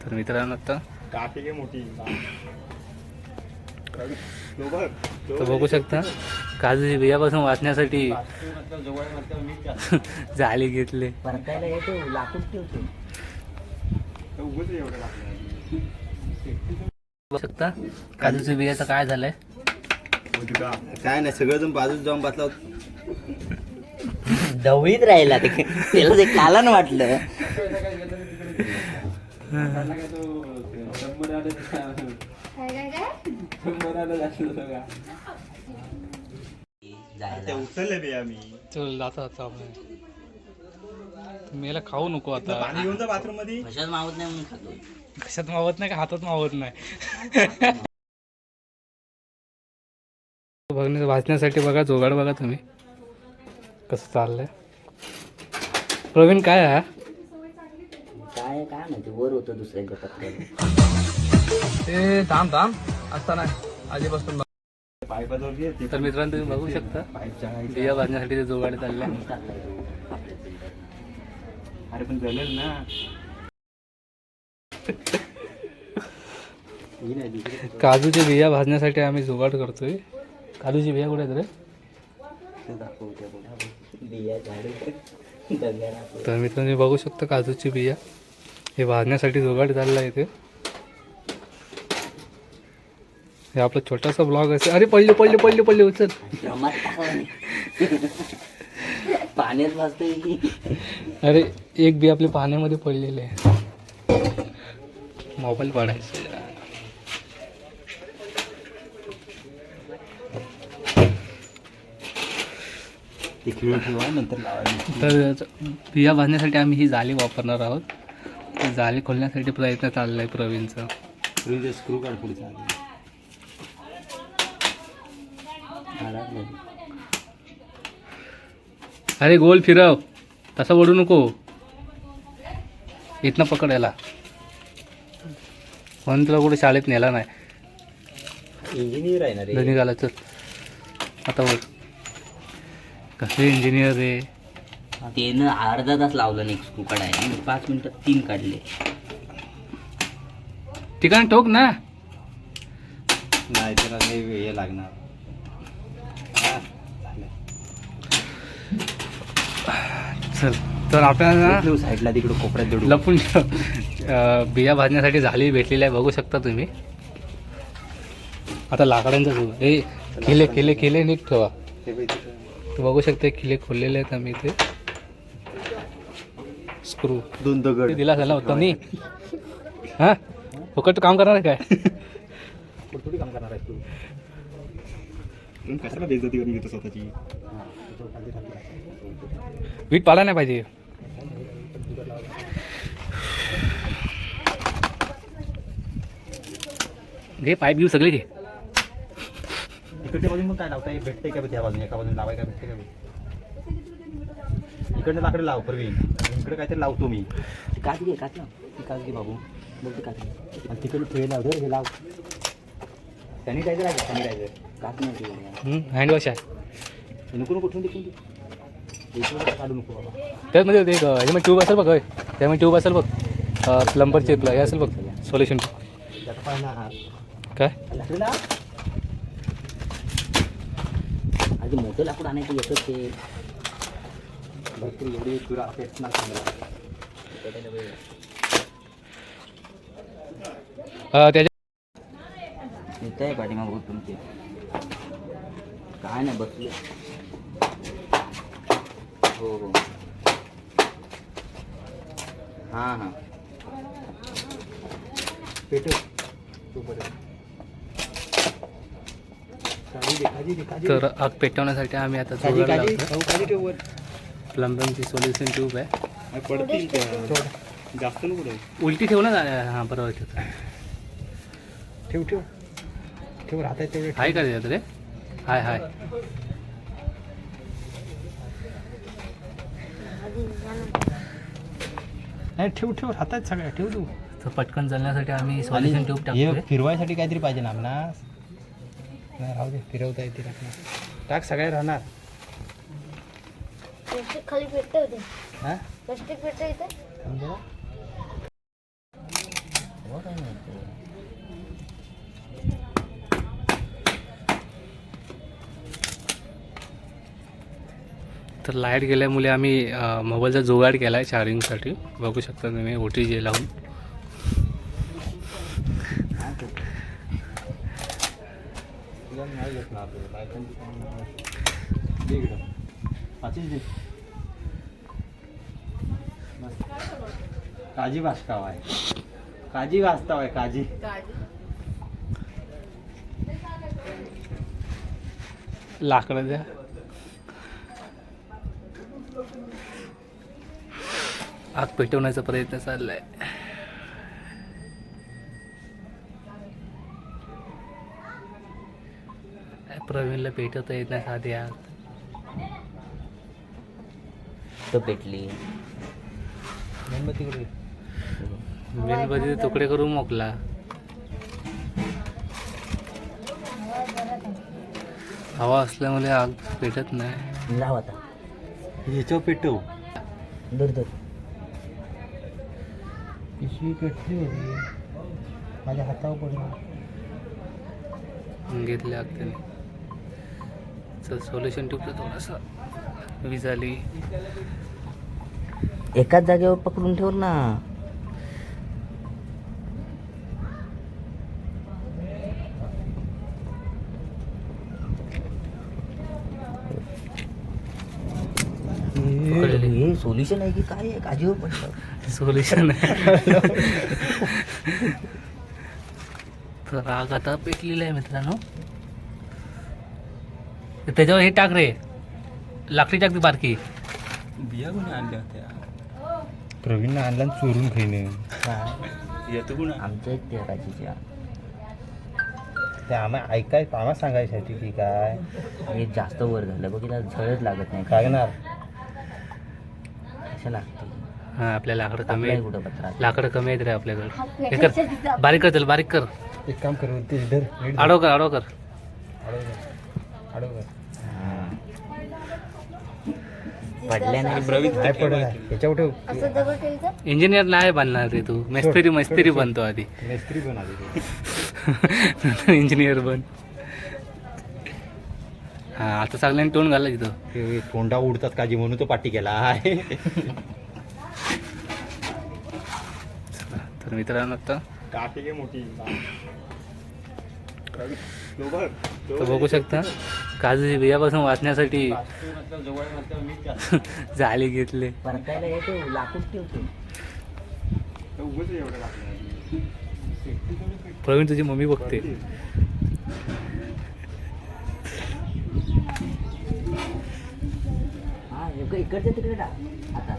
तर मित्रांनो आता तर बघू शकता काजूची बियापासून वाचण्यासाठी जाळी घेतले बघू शकता काजूच्या बियाचं काय झालंय काय नाही सगळेजण बाजूत जाऊन बसला दवळीत राहिला ते त्याला ते कालन वाटलं ते उचलले बे आम्ही. चल जाता आपण. याला खाऊ नको आता. पाणी घेऊन जा बाथरूममध्ये कशात मावत नाही म्हणून खातो कशात मावत नाही का? हातात मावत नाही. बघण्या वाचण्यासाठी बघा जोगाड बघा तुम्ही. कसं चाललंय. प्रवीण काय आहे? हा? काय माहिती वर होतं दुसऱ्यांच्या ते थांब थांब. असता नाही. आधीपासून तर मित्रांनो तुम्ही बघू शकता. बिया बांधण्यासाठी ते जोगाड चालले अरे पण जलेल ना. काजूच्या बिया भाजण्यासाठी आम्ही जुगाड करतोय. काजूची बिया कुठे आहेत रे? तर मित्रांनो बघू शकता काजूची बिया. हे भाजण्यासाठी जुगाड चालला इथे. हे आपला छोटासा ब्लॉग असेल. अरे पडले पडले पडले पडले उचल. पाण्यात अरे एक बी आपली पाण्यामध्ये पडलेली आहे. मोबाईल पाडायचं. तर बिया बांधण्यासाठी आम्ही ही जाळी वापरणार आहोत. जाळी खोलण्यासाठी प्रयत्न चाललाय प्रवीणचा. फ्रीज स्क्रू काढ पुढचा. अरे गोल फिरव. तसा ओढू नको. इथनं पकड याला. म्हणून तुला कुठे शाळेत नेला नाही. इंजिनियर आहे ना रे. दोन्ही घाला चल आता बघ. कसे इंजिनियर रे. त्यानं अर्धा तास लावलं नाही स्क्रू काढायला. मी पाच मिनिटात तीन काढले. ठिकाण ठोक ना. नाही त्याला वेळ हे लागणार. हा, झालं. चल तर आपल्याला ठेव साईडला तिकडे कोपऱ्यात दडू. लपून ठेव. अं, बिया भाजण्यासाठी झाली भेटलेली आहे बघू शकता तुम्ही. आता लाकडांचं सुरू. हे खिले खिले खिले नीट ठेवा. ते बघ तिथं. तू बघू शकता खिले खोललेले आहेत आम्ही इथे. स्क्रू दोन दगड दिला झाला होता नी हा? फुकट काम करणार आहे काय? थोडी काम करणार आहे तू. पण कशाला बेइज्जती करून घेतो स्वतःची? वीट पाला नाही पाहिजे. घे पाईप घेऊ सगळे घे. इकडच्या बाजून मग काय लावता भेटते का त्या बाजून? एका बाजून लावाय का भेटते का इकडनं लाकडं लाव परवी इकडे काहीतरी लावतो मी. काच घे काच. ती काच घे बाबू. बघ ते काच घे. आणि तिकडे ठेवे लाव हे लाव. सॅनिटायझर आहे सॅनिटायझर. काच नाही ठेवली. हँडवॉश आहे. नको नको दे इकडे काढू नको बाबा. त्यामध्ये ते एक ह्याच्यामध्ये ट्यूब असेल बघ होय. त्यामध्ये ट्यूब असेल बघ. प्लंबरचे हे असेल बघ सोल्युशन काय? लाकडं लाव आधी मोठं लाकूड आणायचं येतं ते भरपूर एवढी तुरा पेटणार चांगला अं, त्याच्या इथं आहे पाठीमागं बघ तुमचे काय नाही बसले हो हो हां हां पेटव तू बरं तर आग पेटवण्यासाठी आम्ही आता काळजी लावतो प्लंबिंगची सोल्युशन ट्यूब आहे. पडतील. जास्त नको. उलटी ठेव ना हां बरोबर ठेव. ठेव ठेव. ठेव राहत आहे तेवढे हाय का रे? हाय हाय. नाही ठेव ठेव राहत आहेत सगळ्या ठेव तू. तर पटकन जळण्यासाठी आम्ही सोल्युशन ट्यूब टाकतोय. फिरवायसाठी काहीतरी पाहिजे ना आपणा नाही राहू दे फिरवता येते. टाक टाक सगळे राहणार. प्लास्टिक खाली भेटत होते. प्लास्टिक भेटत इथे. तर लाइट गेल्यामुळे आम्ही मोबाईलचा जोगाड केला आहे चार्जिंगसाठी बघू शकता तुम्ही ओ टी जे लावून नाही काजी वाचताव आहे. काजी वाचताव आहे काजी. लाकडं द्या. आग पेटवण्याचा प्रयत्न चाललाय. प्रवीणला पेटवता येत नाही साधी आग तो पेटली. मेणबत्ती तुकडे करून मोकला. हवा असल्यामुळे आग पेटत नाही. लाव आता. ह्याच्यावर पेटव. दर दर पिशवी पेटली होती. माझ्या हातावर पडला. घेतले आग त्याने. चल सोल्युशन टिपलं थोडंसं. वीज आली एकाच जागेवर पकडून ठेव ना. हे सोल्युशन आहे की काय आहे? काजीवर पडलं. सोल्युशन तर आग आता पेटलेला आहे मित्रांनो. तर त्याच्यावर हे टाक रे. लाकडी टाक ती बारकी. बिया कोणी आणल्या होत्या? प्रवीणनं आणला आणि चोरून खाईने. येतो कोण? आमच्या त्या काजीच्या ते आम्हा ऐकाय आम्हाला सांगायसाठी की काय? हे जास्त वर झालं. बघ तिला झळच लागत नाही. लागणार. कशा लागते हा आपल्या लाकडं कमी आहेत. कुठं पत्रात लाकडं कमी आहेत रे आपल्याकडे. हे कर. बारीक कर चल बारीक कर. एक काम कर ते धर नीट धर. आडव कर आडव कर. आडव कर. आडव कर. पडल्या नाही काय पडत याच्या कुठे असं दगड ठेवायचं इंजिनियर नाही बनणार रे तू. मिस्त्री मिस्त्री बनतो आधी. मेस्त्री पण आली इंजिनियर बन. हा आता सगळ्यांनी तोंड घाला तिथं. ते तोंडा उडतात काजी म्हणून तो पाठी केला. आहे तर मित्रांनो आता काठी मोठी. तर बघू शकता काजूची बियापासून वाचण्यासाठी जाळी घेतले. प्रवीण तुझी मम्मी बघते. हा इकडे इकडच्या तिकडे टाक. आता.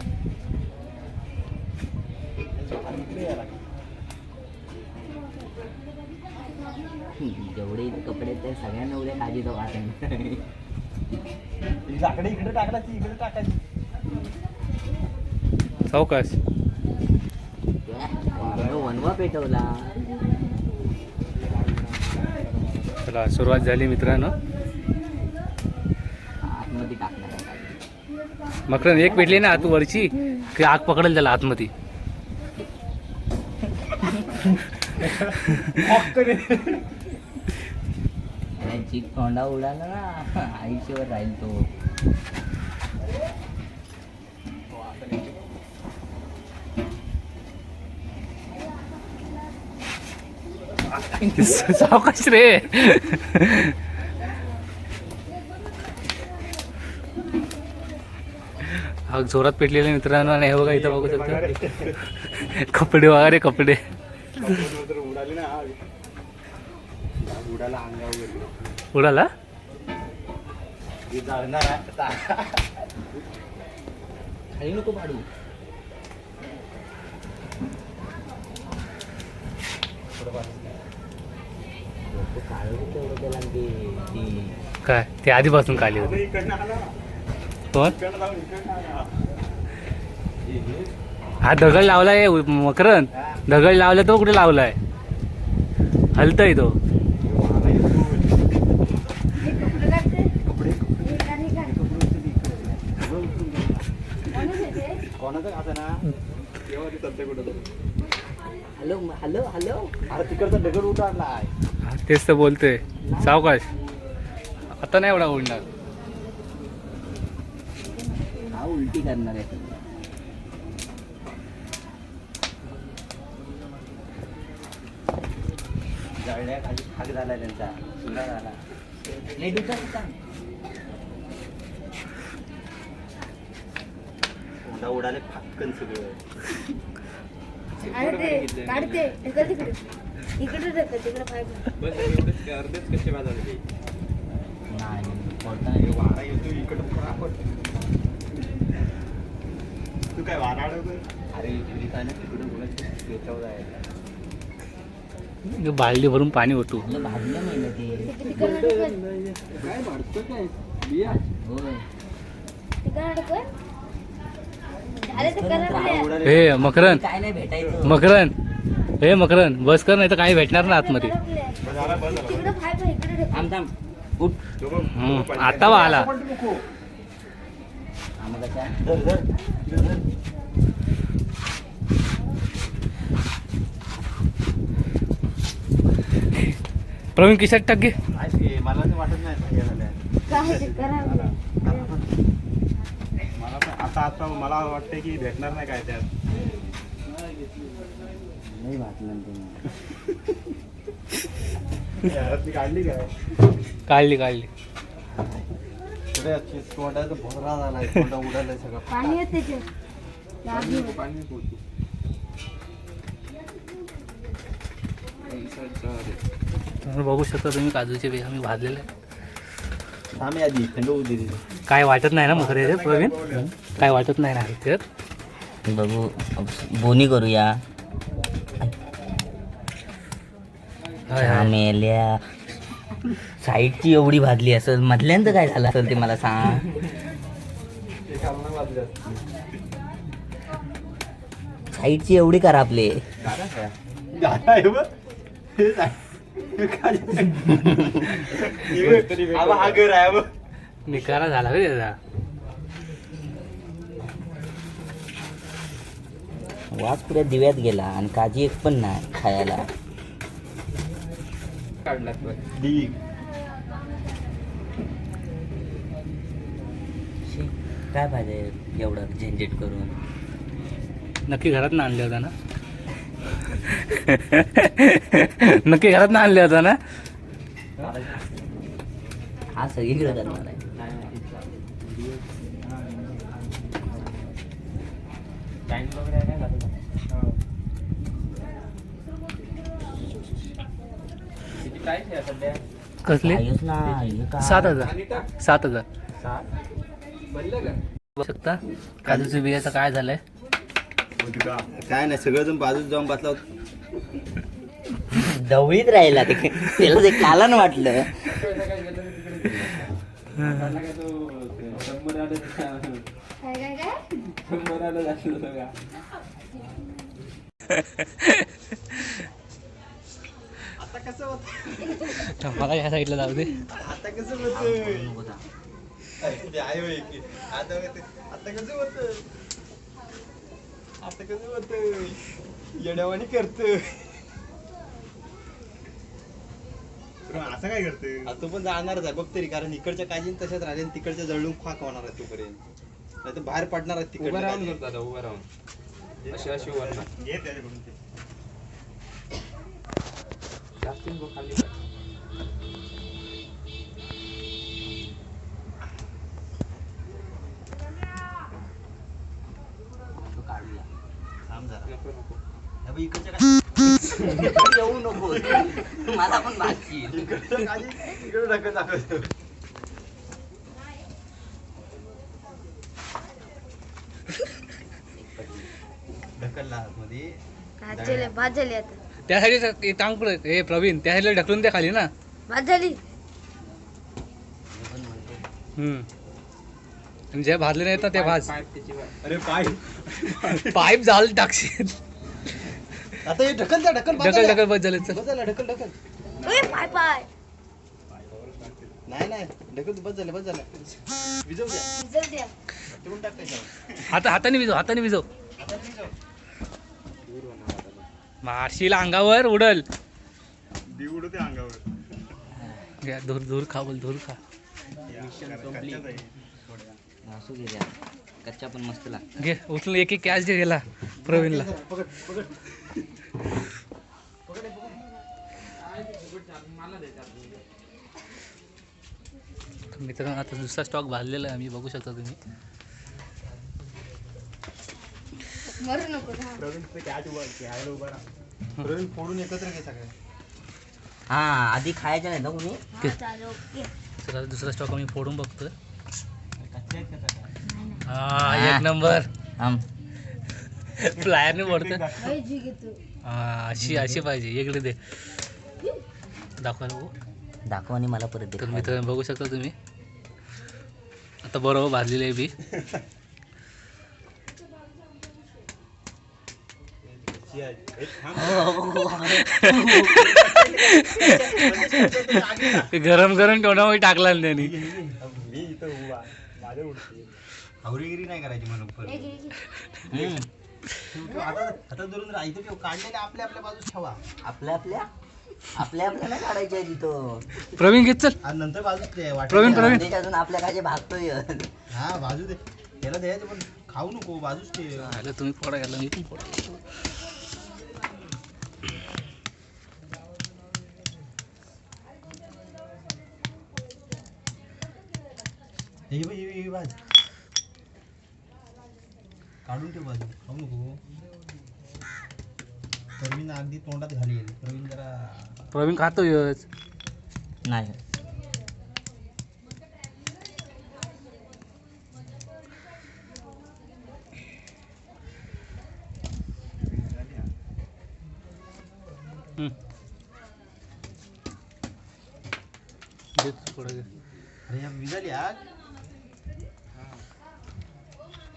जेवढे कपडे ते सगळ्यांना उद्या काळजी तो वाटेल लाकडे इकडे टाकलाची इकडे टाकायची. सावकाश. वनवा पेटवला. चला सुरुवात झाली मित्रांनो. आतमध्ये टाकणार आहे. काळजी. मकरन एक पेटली ना आत वरची की आग पकडेल त्याला आतमध्ये. त्याची तोंडा उडाला ना. आयुष्यभर राहील तो. सावकाश रे. आग जोरात पेटलेले मित्रांनो आणि हे बघा इथं बघू शकता. कपडे वगैरे कपडे. उडाली? हे. खाली नको पाडू. काय? ते आधीपासून काली होती. कोण? हे- दगड लावलाय मकरन दगड लावला तो कुठे लावलाय? हलतय तो. Hello hello hello. अरे तिकडचा दगड हा, तेच तर बोलतोय. सावकाश आता नाही एवढा उडणार हा उलटी करणार आहे. खाली झाला त्यांचा. चुना झाला. उचल. उडा उडाले फाटकन सगळं. अरे ते काढते ढकल तिकडे. इकडे तिकडे पाय अर्धेच कसे वाजवले ते? नाही बोलताना वारा येतो इकडं तू काय वारा अरे इकडे काय ना तिकडे बोलायचं याच्यावर जायचं बालडी भरून पाणी होतो हे मकरन मकरन हे मकरन बस कर नाही तर काही भेटणार ना आतमध्ये. आता वा आला आम्हाला काय धर धर धर प्रवीण किशात टाक मला तर वाटत नाही हे. मला पण आता आता मला वाटतं की भेटणार नाही काय त्यात नाही काढली काय काढली काढली तोंडाचा झालाय तोंडा उडालाय सगळं पाणी येत. पाणी पोहोचू तुम्ही बघू शकता तुम्ही काजूचे बिया भाजलेले. आम्ही आधी थंड होऊ दे काय वाटत नाही ना मकरे प्रवीण? काय वाटत नाही ना त्यात बघू बोनी करूया. मेल्या साईडची एवढी भाजली असेल मधल्यांचं काय झालं असेल ते मला सांग. साईडची एवढी करा आपले हा घर आहे बघ. निकारा झाला का त्याचा वास पुऱ्या दिव्यात गेला आणि काजी एक पण नाही खायला. शी, काय पाहिजे एवढं झंझट करून नक्की घरात ना आणले होता ना नक्की घरात ना आणले होता ना? हा करणार आहे कसले? सात हजार. सात हजार. बघू शकता? काजूच्या बियाचं काय झालंय? काय नाही सगळं बाजूच जाऊन बसला ढवळीत राहिला ते त्याला ते कालन वाटलं काय काय काय आता कसं होत मला या साईडला जाऊ दे आता कसं होत होते. आता कसं होत आता कसं होत येड्यावानी करत असं काय करत तू पण जाणारच आहे बघ तरी कारण इकडच्या काजीन तशाच राहिले आणि तिकडच्या जळून खाक होणार आहे तोपर्यंत. नाही तर बाहेर पडणार आहे तिकडे राहून दादा उभं राहून. अशी अशी वरणार घे त्याच्याकडून ते. तो काढूया थांब जरा हे बघ, इकडच्या काय येऊ नको मला पण काजी इकडे ढकल दाखवतो ढकलला आतमध्ये भात झाले भात झाली आता. त्या साईडला टांग पुढे हे प्रवीण त्या साईडला ढकलून द्या खाली ना. भात झाली हम्म. आणि जे भाजले नाही तर ते भाज. अरे पाय. पाईप झालं टाकशील. आता हे ढकल द्या ढकल ढकल ढकल बस झाले चल. बस झालं ढकल ढकल. ओय पाय पाय. नाही नाही. ढकल बस झालं बस झालं. विजव द्या. भिजव द्या. ठेवून टाक त्याच्यावर. हात हाताने विजव हाताने विजव आता विजव मारशील अंगावर उडल. उडते अंगावर. घ्या, धूर धूर खा बोल धूर खा. कच्च्याच आहे. असू दे द्या कच्चा पण मस्त लागतं. घे उचलून एक एक कॅच दे गेला प्रवीणला. मित्रांनो आता दुसरा स्टॉक भाजलेला आहे आम्ही बघू शकता तुम्ही. मरू नको हा. प्रवीण फोडून एकत्र घे सगळे हा आधी खायचं नाही ना कोणी? हा आता दुसरा स्टॉक आम्ही फोडून नाही. हा एक नंबर. आम. फ्लायरने फोडतोय बाई, जी घे तू. हा अशी अशी पाहिजे. इकडे दे. दाखवायला बघू दाखव आणि मला परत तर दे मित्रांनो बघू शकता तुम्ही. आता बरोबर भाजलेली आहे बी. ते गरम गरम तोंडामध्ये टाकला ना त्यांनी. मी इथं उभा. माझ्या उडते हावरीगिरी नाही करायची म्हणून हे परत. हम्म. ठेव, ठेव, हातात हातात धरून राहा. इथं ठेव. काढलेले आपल्या आपल्या बाजूस ठेवा. आपल्या आपल्या आपल्या आपल्याला काढायचे आहे तिथं प्रवीण घेत चल. आणि नंतर बाजूस ते वाटेल प्रवीण, प्रवीण. अजून आपल्या काय भागतोय. हा बाजू दे. त्याला द्यायचं पण खाऊ नको. बाजूच आलं तुम्ही फोडा गेला मी पण फोडा हे बघ, हे हे बाजू काढून ठेव बाजू खाऊ नको. प्रवीण अगदी तोंडात घाली प्रवीण जरा प्रवीण खातोयच नाही. अरे या विजाली आग फोड फोड दारू सोड मित्रांनो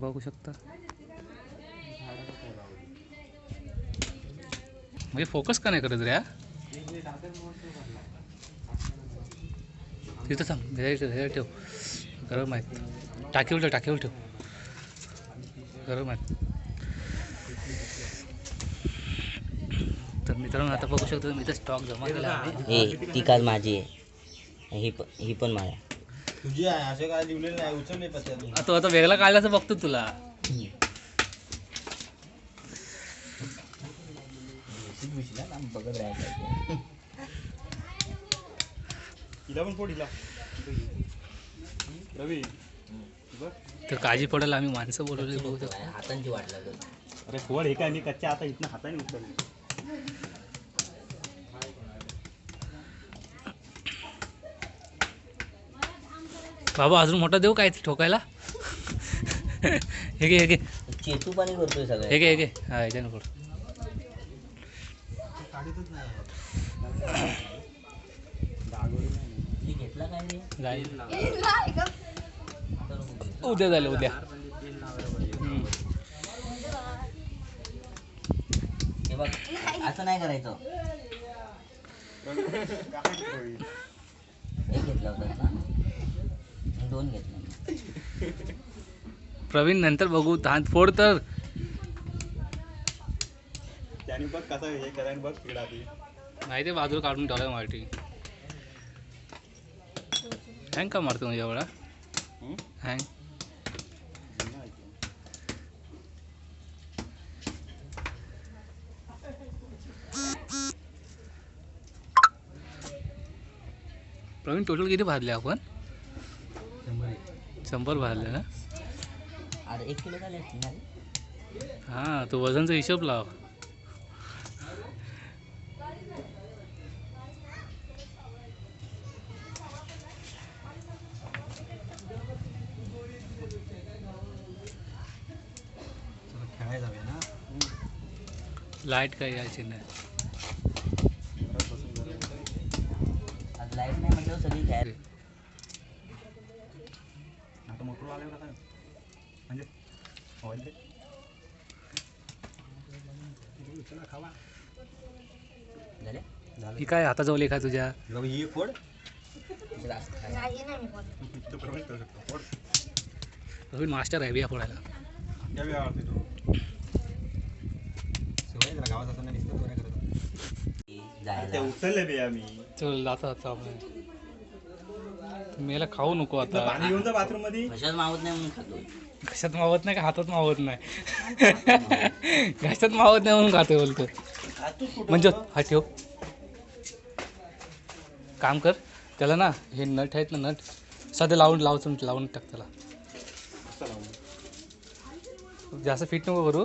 बघू शकता म्हणजे फोकस का नाही करत रे हा? तिथं थांब ह्याच्या ठेव गरम आहेत. टाकीवर ठेव टाकीवर ठेव गरम आहेत. तर मित्रांनो आता बघू शकतो मी इथं स्टॉक जमा केला आहे. ए ती काल माझी आहे. ही पण ही पण माझ्या. तुझी आहे असे काय लिहिलेलं नाही उचलले पत्त्यातून. आता आता वेगळा काढल्याचं बघतो तुला. बघत राहायचं हिला पण फोड हिला. रवी तर काळजी पडेल आम्ही माणसं बोलवली बघू शकतो. हातांची वाट लागेल अरे फोड हे काय मी कच्च्या आता इथनं हाताने उचलले बाबा अजून मोठा देऊ काय ते ठोकायला? हे घे हे घे. चेतू पाणी करतोय हे सगळं घे हे घे. हा ह्याच्यानं फोड काढतच नाही ती घेतला काय रे जाईल. उद्या झालं उद्या. हे बघ असं नाही करायचं. एक घेतला होता दोन घेतले. प्रवीण नंतर बघू. हात फोड तर. त्याने बघ कसा हे करायला बघ नाही ते बाजूला काढून ठेवलाय मार्टी हँग का मारतो म्हणजे एवढा? हँग प्रवीण टोटल किती भाजले आपण? शंभर भाजले ना? हां तो वजनचा हिशोब लाव. लाइट काही यायची नाही. लाइट नाही म्हटलं सगळी खेळ आता मोटर आल्यावर आता म्हणजे. चला खावा झाले? ही काय हाताजवळ काय तुझ्या? ही फोड. मास्टर आहे बिया फोडायला त्या वेळा आवडते तू सवय जरा गावात असताना नुसतं चोऱ्या करत होता. जायला उचलले बे आम्ही. चल आता आता आपण. मेला खाऊ नको आता. पाणी घेऊन जा बाथरूममध्ये कशात मावत नाही म्हणून खातो. घशात मावत नाही का हातात मावत नाही? घशात मावत नाही म्हणून खाते बोलतो म्हणजे हा ठेव. काम कर. त्याला ना हे नट आहेत ना नट सध्या लावून लावून लावून टाक त्याला. जास्त फिट नको करू.